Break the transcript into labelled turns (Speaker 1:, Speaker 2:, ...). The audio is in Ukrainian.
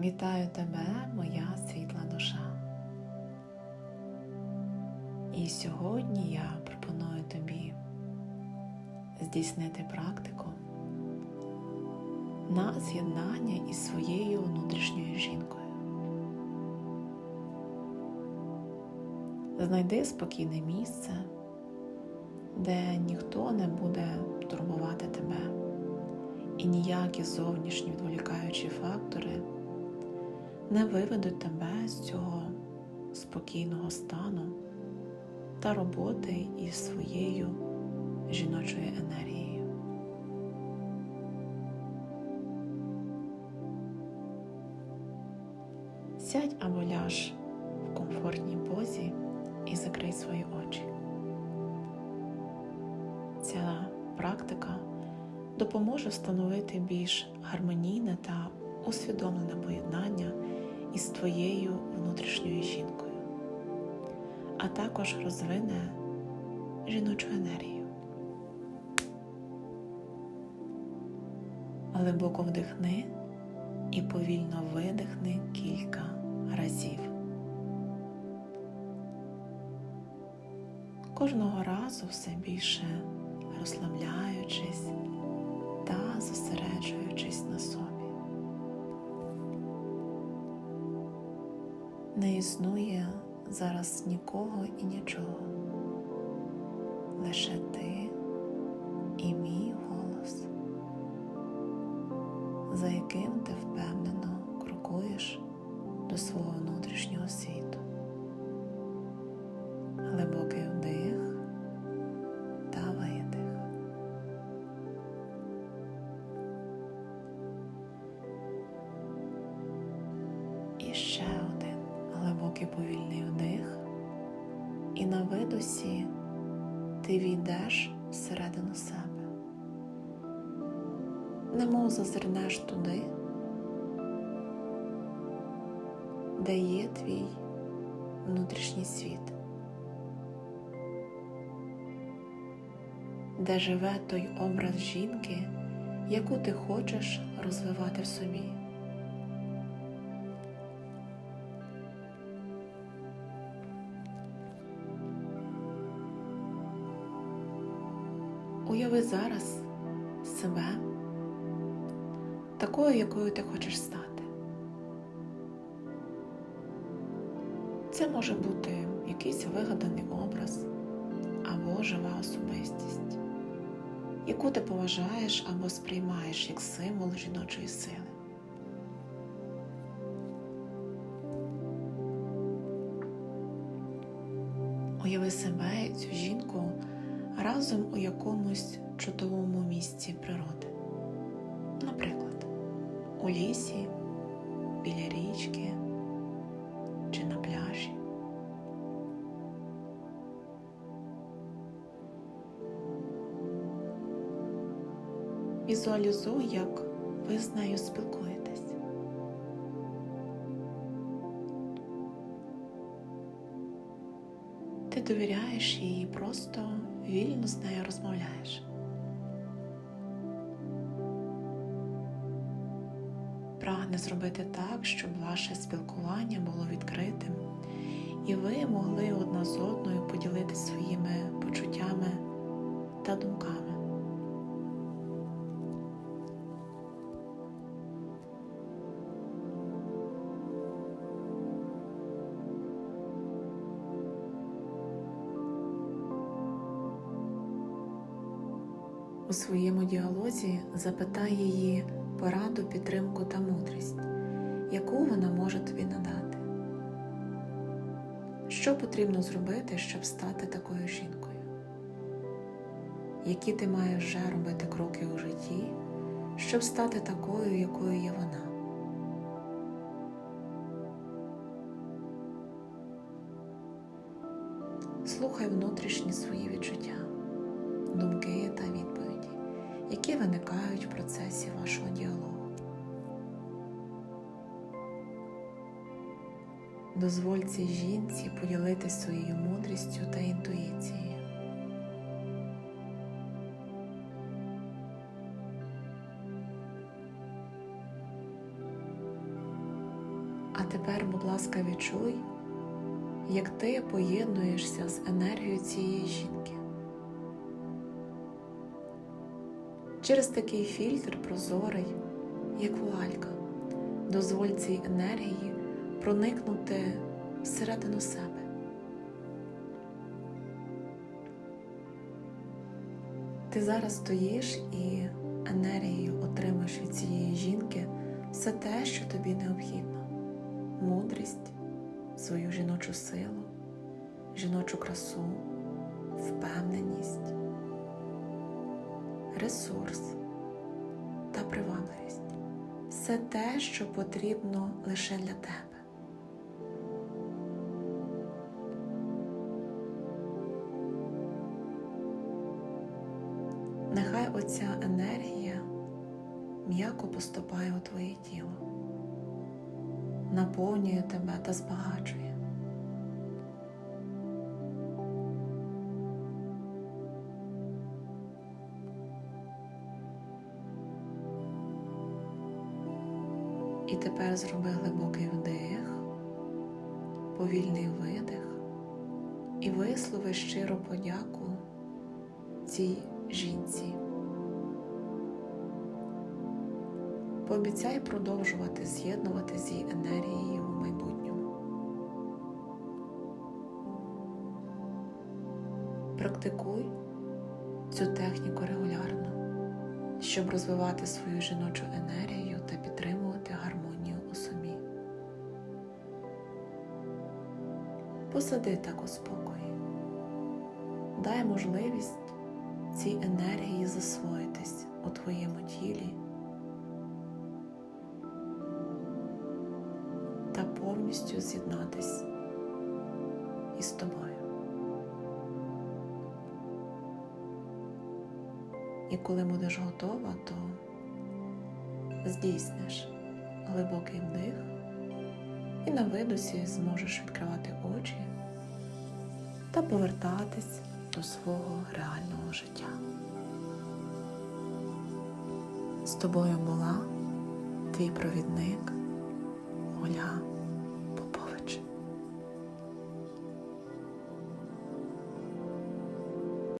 Speaker 1: Вітаю тебе, моя світла душа. І сьогодні я пропоную тобі здійснити практику на з'єднання із своєю внутрішньою жінкою. Знайди спокійне місце, де ніхто не буде турбувати тебе, і ніякі зовнішні відволікаючі фактори не виведуть тебе з цього спокійного стану та роботи із своєю жіночою енергією. Сядь або ляж в комфортній позі і закрий свої очі. Ця практика допоможе встановити більш гармонійне та усвідомлене поєднання із твоєю внутрішньою жінкою, а також розвине жіночу енергію. Глибоко вдихни і повільно видихни кілька разів. Кожного разу все більше Не існує зараз нікого і нічого, лише ти і мій голос, за яким ти впевнено крокуєш до свого внутрішнього світу. Глибокий повільний вдих, і на видосі ти війдеш всередину себе, немов зазирнеш туди, де є твій внутрішній світ, де живе той образ жінки, яку ти хочеш розвивати в собі. Уяви зараз себе такою, якою ти хочеш стати. Це може бути якийсь вигаданий образ або жива особистість, яку ти поважаєш або сприймаєш як символ жіночої сили. Уяви себе цю жінку разом у якомусь чудовому місці природи. Наприклад, у лісі, біля річки чи на пляжі. Візуалізуй, як ви з нею спілкуєтесь. Ти довіряєш їй просто вільно з нею розмовляєш. Прагне зробити так, щоб ваше спілкування було відкритим, і ви могли одна з одною поділитися своїми почуттями та думками. У своєму діалозі запитай її пораду, підтримку та мудрість, яку вона може тобі надати. Що потрібно зробити, щоб стати такою жінкою? Які ти маєш вже робити кроки у житті, щоб стати такою, якою є вона? Слухай внутрішні свої відчуття, думки та відповіді, які виникають в процесі вашого діалогу. Дозволь цій жінці поділитися своєю мудрістю та інтуїцією. А тепер, будь ласка, відчуй, як ти поєднуєшся з енергією цієї жінки. Через такий фільтр прозорий, як вуалька, дозволь цій енергії проникнути всередину себе. Ти зараз стоїш і енергією отримуєш від цієї жінки. Все те, що тобі необхідно: мудрість, свою жіночу силу, жіночу красу, впевненість, ресурс та привабливість все те, що потрібно лише для тебе. Нехай оця енергія м'яко поступає у твоє тіло, наповнює тебе та збагачує. І тепер зроби глибокий вдих, повільний видих і вислови щиру подяку цій жінці. Пообіцяй продовжувати з'єднувати з її енергією у майбутньому. Практикуй цю техніку регулярно, щоб розвивати свою жіночу енергію та підтримувати гармонію у собі. Посади так у спокої, дай можливість цій енергії засвоїтись у твоєму тілі та повністю з'єднатись І коли будеш готова, то здійсниш глибокий вдих і на видосі зможеш відкривати очі та повертатись до свого реального життя. З тобою була твій провідник Ольга